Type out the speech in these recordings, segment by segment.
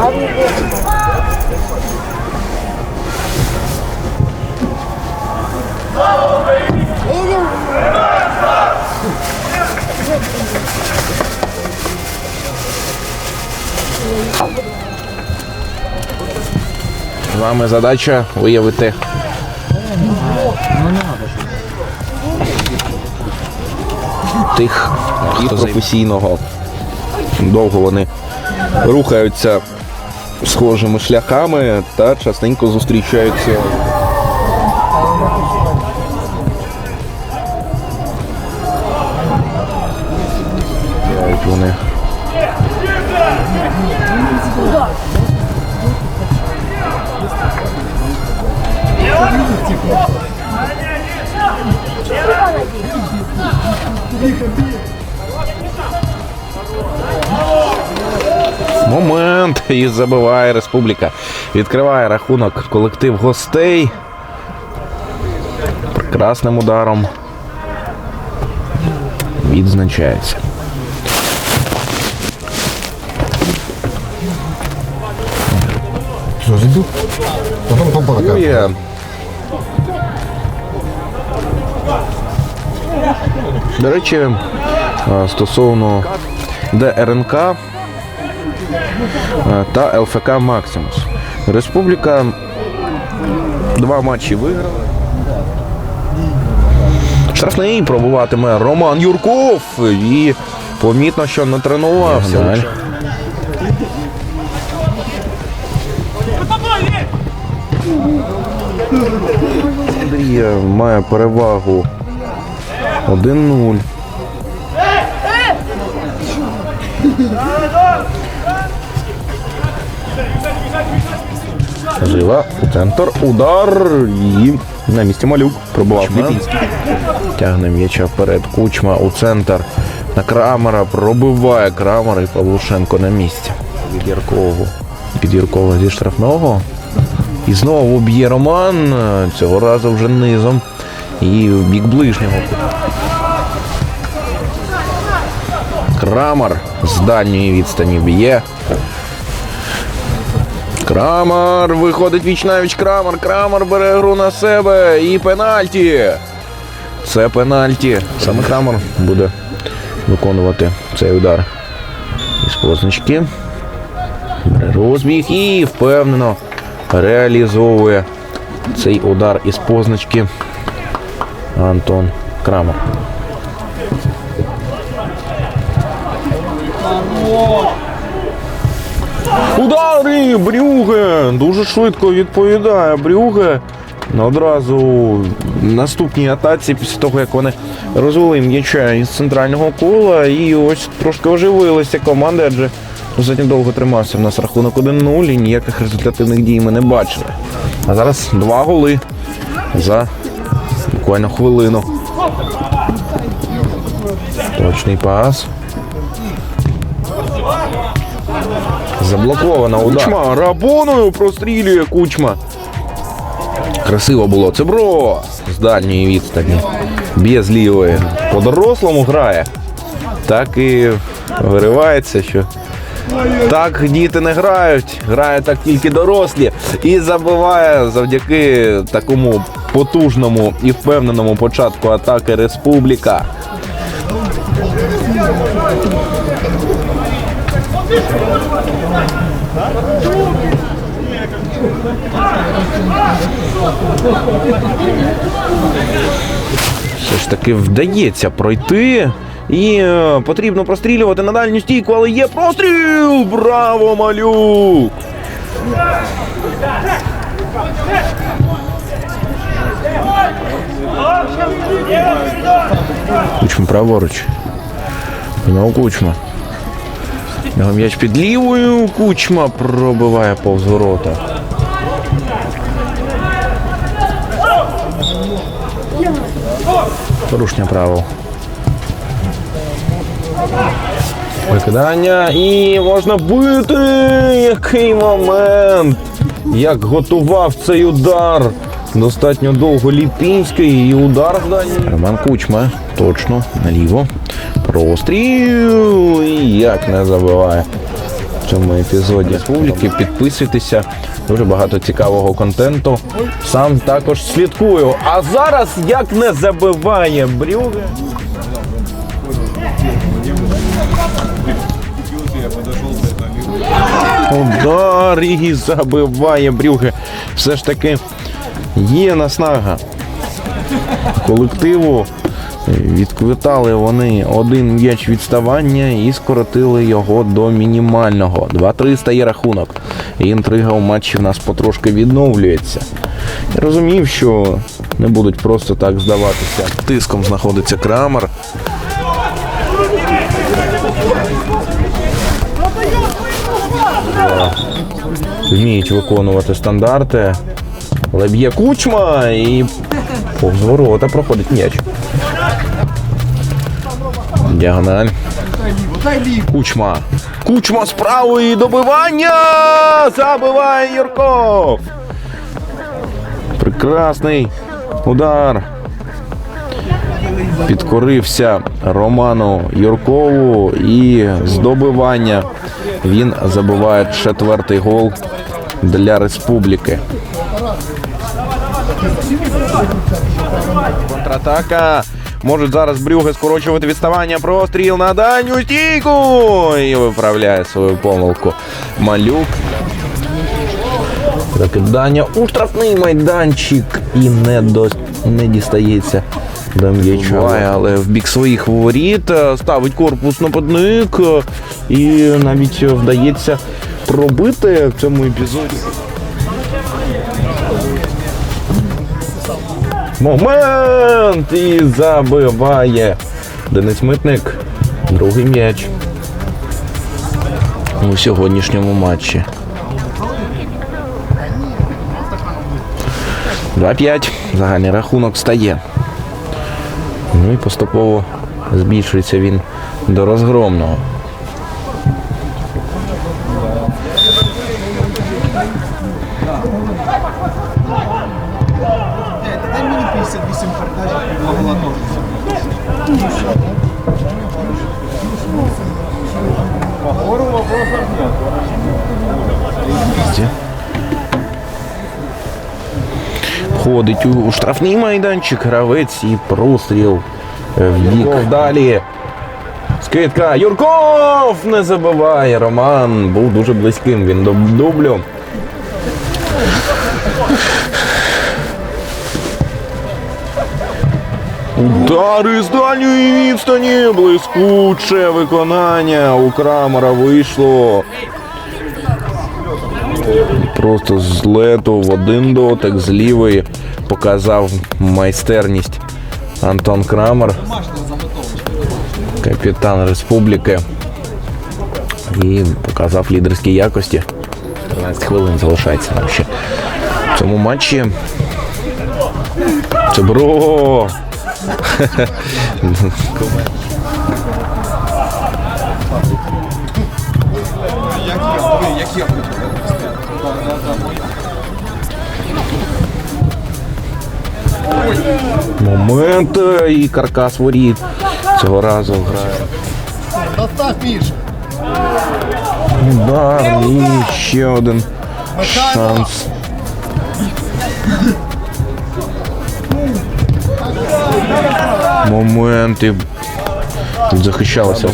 З вами задача виявити. Тих, хто професійного. Довго вони рухаються схожими шляхами та частенько зустрічаються. І забиває республіка. Відкриває рахунок колектив гостей. Прекрасним ударом. Відзначається. Что, зайду? Потом компа. Є. До речі, стосовно ДРНК та ЛФК Максимус. Республіка два матчі виграла. Штрафний пробуватиме Роман Юрков і помітно, що не тренувався. Андрія має перевагу 1-0. Жива у центр. Удар і на місці малюк. Пробував Ліпінський. Тягне м'яча вперед. Кучма у центр. На Крамера пробиває Крамер і Павлушенко на місці. Від Яркового. Під Яркова зі штрафного. І знову б'є Роман. Цього разу вже низом. І в бік ближнього. Крамер з дальньої відстані б'є. Крамер виходить віч навіч Крамер. Крамер бере гру на себе і пенальті. Це пенальті. Саме Крамер буде виконувати цей удар із позначки. Бере розбіг і впевнено реалізовує цей удар із позначки Антон Крамер. Удари! Брюге! Дуже швидко відповідає Брюге. Одразу в наступній атаці, після того, як вони розвели м'яча із центрального кола, і ось трошки оживилися команди, адже достатньо довго тримався в нас рахунок 1-0 і ніяких результативних дій ми не бачили. А зараз два голи за буквально хвилину. Точний пас. Заблокована удар. Кучма рабоною прострілює кучма. Красиво було. Це бро з дальньої відстані. Б'є з лівої. По-дорослому грає. Так і виривається, що так діти не грають. Грають так тільки дорослі. І забиває завдяки такому потужному і впевненому початку атаки Республіка. Все ж таки вдається пройти. І е, потрібно прострілювати на дальню стійку, але є простріл! Браво, малюк! Кучма праворуч. Знову кучма. Його м'яч під лівою. Кучма пробиває повз ворота. Порушення правил. Викидання і можна бити. Який момент! Як готував цей удар. Достатньо довго Ліпінський і удар. Роман Кучма. Точно, наліво. Простріл. І як не забиває. в цьому епізоді республіки. Підписуйтеся. Дуже багато цікавого контенту. Сам також слідкую. А зараз як не забиває Брюге. Удар і забиває Брюге. Все ж таки є наснага колективу. Відквитали вони один м'яч відставання і скоротили його до мінімального. 2-3 стає рахунок. І інтрига у матчі в нас потрошки відновлюється. Я розумів, що не будуть просто так здаватися. Тиском знаходиться Крамер. Вміють виконувати стандарти. Але б'є кучма і повз ворота проходить м'яч. Діагональ. Кучма. Кучма з правої добивання! Забиває Юрков. Прекрасний удар. Підкорився Роману Юркову і з добивання він забиває четвертий гол для республіки. Контратака. Можуть зараз Брюге скорочувати відставання. Простріл на дальню стійку. І виправляє свою помилку. Малюк. Закидання у штрафний майданчик і не, до... не дістається до. Але в бік своїх воріт е, ставить корпус нападник е, і навіть вдається пробити в цьому епізоді. Момент! І забиває Денис Митник. Другий м'яч у сьогоднішньому матчі. 2-5. Загальний рахунок стає. Ну і поступово збільшується він до розгромного. Входить у штрафний майданчик, гравець і простріл в бік. Далі. Скидка. Юрков не забиває. Роман був дуже близьким. Він до дублю. Удари з дальньої відстані. Блискуче виконання. У Крамера вийшло. Просто з лету в один дотик з лівої показав майстерність Антон Крамер, капітан республіки. І показав лідерські якості. 13 хвилин залишається нам ще в цьому матчі. Це бро. Як я, як я Момент е, і каркас воріт. Цього разу грає. Удар і ще один шанс. Моменти захищалися,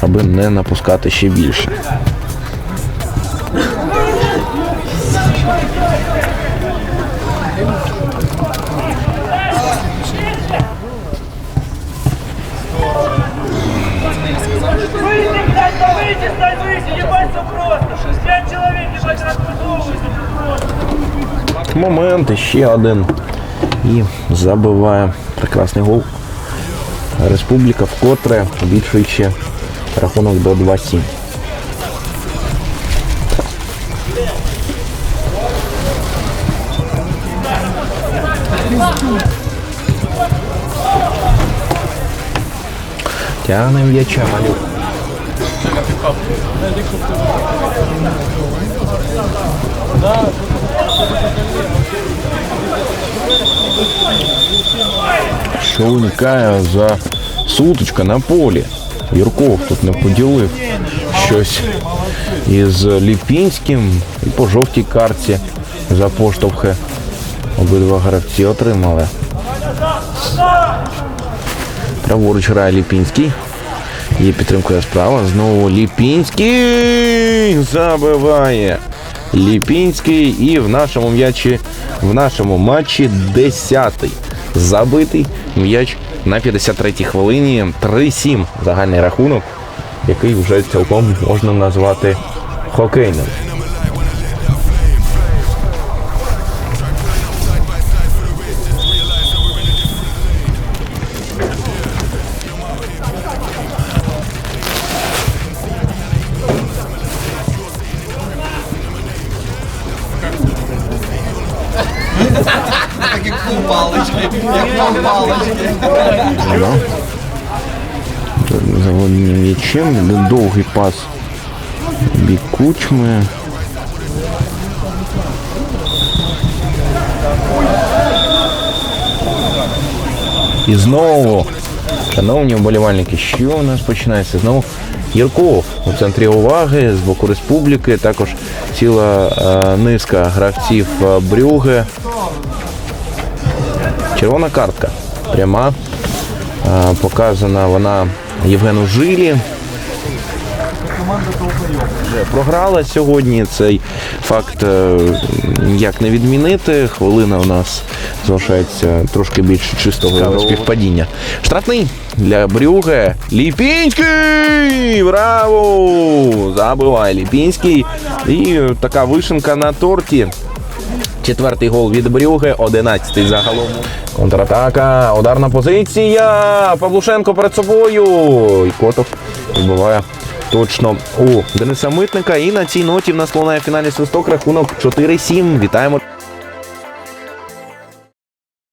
аби не напускати ще більше. Ще один. І забиває прекрасний гол. Республіка вкотре збільшуючи рахунок до 2-7. Тягне м'яча малюк. Що виникає за сутичка на полі? Юрков тут не поділив щось із Ліпінським і по жовтій картці за поштовхи. Обидва гравці отримали. Праворуч грає Ліпінський. Є підтримкою справа. Знову Ліпінський забиває. Ліпінський і в нашому м'ячі, в нашому матчі 10-й забитий м'яч на 53-й хвилині. 3-7 загальний рахунок, який вже цілком можна назвати хокейним. Заводення м'ячем, довгий пас бік кучми. І знову, шановні вболівальники, що у нас починається? Знову Єрков у центрі уваги з боку республіки. Також ціла е, низка гравців е, Брюге. Червона картка. Пряма. Показана вона Євгену Жилі. Програла сьогодні. Цей факт е, ніяк не відмінити. Хвилина у нас залишається трошки більше чистого співпадіння. Штрафний для Брюге. Ліпінський! Браво! Забиває Ліпінський. І така вишенка на торті. Четвертий гол від Брюге, одинадцятий загалом. Контратака, ударна позиція. Павлушенко перед собою. І Котов відбуває точно у Дениса Митника. І на цій ноті в нас лунає фінальний свисток. Рахунок 4-7. Вітаємо.